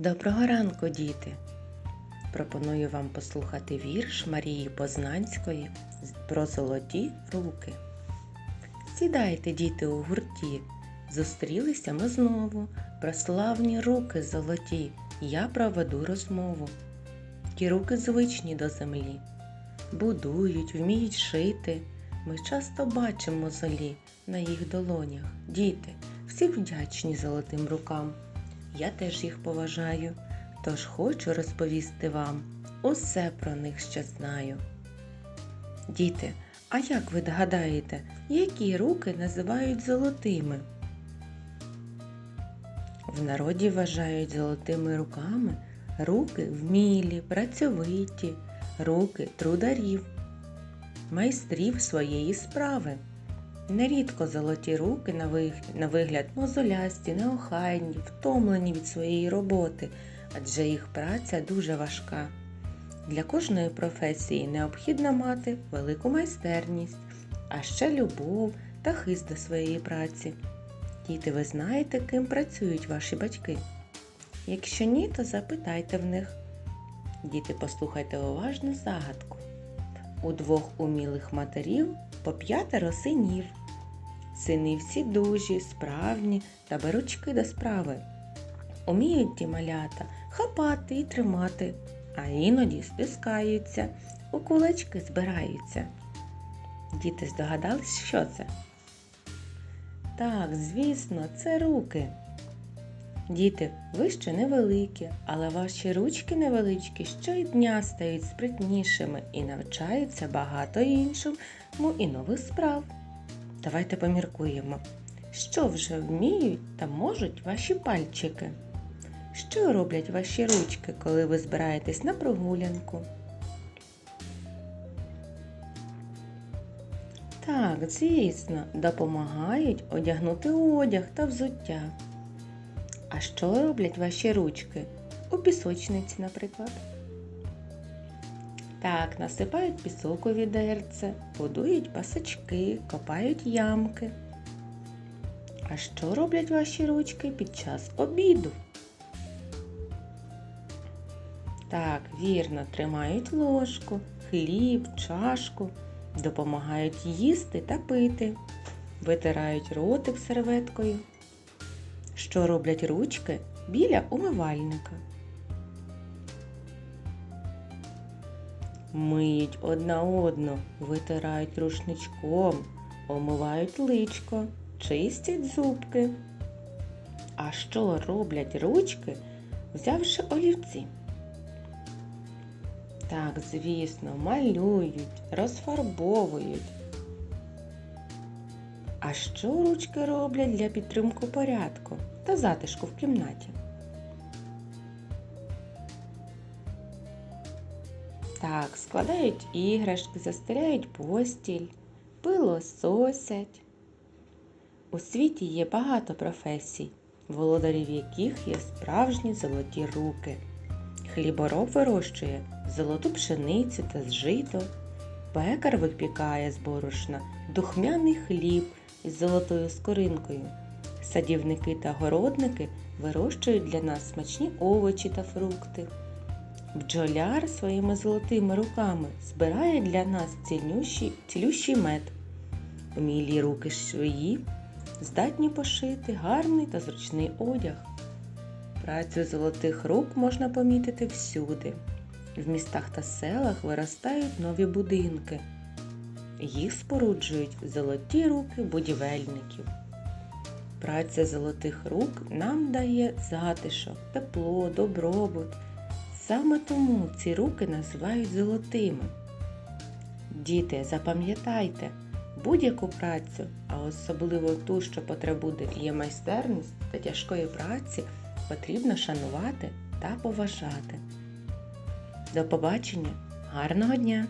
Доброго ранку, діти! Пропоную вам послухати вірш Марії Познанської про золоті руки. Сідайте, діти, у гурті. Зустрілися ми знову. Про славні руки золоті. Я проведу розмову. Ті руки звичні до землі. Будують, вміють шити. Ми часто бачимо золі на їх долонях. Діти, всі вдячні золотим рукам. Я теж їх поважаю, тож хочу розповісти вам усе про них що знаю. Діти, а як ви догадаєте, які руки називають золотими? В народі вважають золотими руками руки вмілі, працьовиті, руки трударів, майстрів своєї справи. Нерідко золоті руки на вигляд, мозолясті, неохайні, втомлені від своєї роботи, адже їх праця дуже важка. Для кожної професії необхідно мати велику майстерність, а ще любов та хист до своєї праці. Діти, ви знаєте, ким працюють ваші батьки? Якщо ні, то запитайте в них. Діти, послухайте уважно загадку. У двох умілих матерів по п'ятеро синів. Сини всі дужі, справні та беручки до справи. Уміють ті малята хапати і тримати, а іноді стискаються, у кулачки збираються. Діти здогадались, що це? Так, звісно, це руки. Діти, ви ще невеликі, але ваші ручки невеличкі щодня стають спритнішими і навчаються багато іншому і нових справ. Давайте поміркуємо, що вже вміють та можуть ваші пальчики. Що роблять ваші ручки, коли ви збираєтесь на прогулянку? Так, звісно, допомагають одягнути одяг та взуття. А що роблять ваші ручки? У пісочниці, наприклад. Так, насипають пісок у відерце, будують пасочки, копають ямки. А що роблять ваші ручки під час обіду? Так, вірно, тримають ложку, хліб, чашку, допомагають їсти та пити, витирають ротик серветкою. Що роблять ручки біля умивальника? Миють одна одну, витирають рушничком, омивають личко, чистять зубки. А що роблять ручки, взявши олівці? Так, звісно, малюють, розфарбовують. А що ручки роблять для підтримку порядку та затишку в кімнаті? Так, складають іграшки, застеляють постіль, пилососять. У світі є багато професій, володарів яких є справжні золоті руки. Хлібороб вирощує золоту пшеницю та жито, пекар випікає з борошна духмяний хліб із золотою скоринкою. Садівники та городники вирощують для нас смачні овочі та фрукти. Бджоляр своїми золотими руками збирає для нас цілющий, цілющий мед. Умілі руки швої здатні пошити гарний та зручний одяг. Працю золотих рук можна помітити всюди. В містах та селах виростають нові будинки. Їх споруджують золоті руки будівельників. Праця золотих рук нам дає затишок, тепло, добробут. Саме тому ці руки називають золотими. Діти, запам'ятайте, будь-яку працю, а особливо ту, що потребує майстерність та тяжкої праці, потрібно шанувати та поважати. До побачення, гарного дня!